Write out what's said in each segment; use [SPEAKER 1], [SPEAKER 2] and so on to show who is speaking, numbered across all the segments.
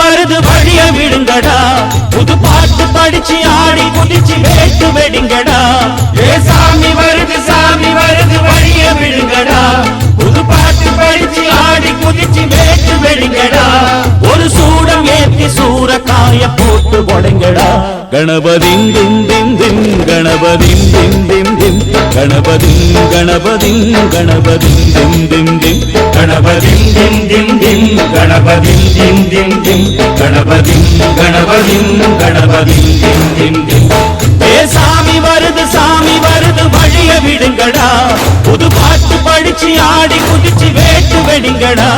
[SPEAKER 1] வருது வழிய விடுங்கடா. புது பாட்டு படிச்சு ஆடி குதிச்சு வேட்டு வெடிங்கடா.
[SPEAKER 2] ஏ சாமி வருது சாமி வருது வழிய விடுங்கடா.
[SPEAKER 1] புது பாட்டு படிச்சு ஆடி குதிச்சு வேட்டு வெடிங்கடா. ஒரு சூடம் ஏற்றி சூறக்காய போட்டு கொடைங்கடா கணபதிங் திம் திம் திம் கணபதிங் திம் திம் திம் கணபதிங் கணபதிங் கணபதிங் திம் திம் திம்
[SPEAKER 2] கணபதிம் திம் திம் திம் கணபதிம் திம் திம் திம் கணபதிம் கணபதிம் கணபதிம் திம் திம்.
[SPEAKER 1] ஏ சாமி வருது சாமி வருது வழிய விடுங்கடா. புது பாட்டு படிச்சு ஆடி குதிச்சு வேட்டு வெடிங்கடா.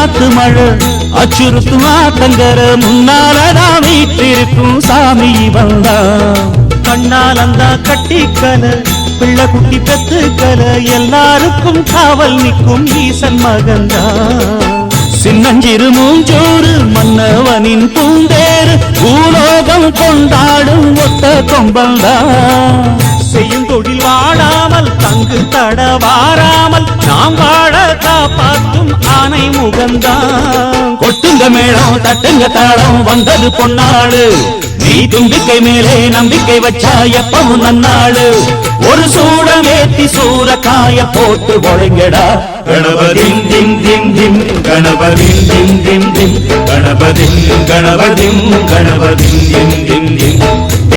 [SPEAKER 1] காத்து மழை. அச்சுறுத்தும் ஆத்தங்கர முன்னாலதான் வீட்டிருக்கும் சாமி வந்தா கண்ணால் அந்த கட்டிக்கல பிள்ளை குட்டி பெத்துக்கல எல்லாருக்கும் காவல் நிற்கும் ஈசன் மகந்தா சின்னஞ்சிறு மூஞ்சோறு மன்னவனின் பூந்தேறு பூலோகம் கொண்டாடும் ஒத்த கொம்பந்தா தங்கு தட வாராமல் நாம் வாழ காப்பாற்றும் ஆனை முகந்தான் கொட்டுங்க மேளம் தட்டுங்க தாளம் வந்தது பொன்னாடு நீ தும்பிக்கை மேலே நம்பிக்கை வச்சா எப்பவும் நன்னாடு ஒரு சூடம் ஏத்தி சூறக்காய போட்டு ஒழுங்கடா.
[SPEAKER 2] கணபதிம் திம் திம் திம் கணபதிம் திம் திம் திம். கணபதிம் கணபதிம் கணபதிம் திம் திம் திம்.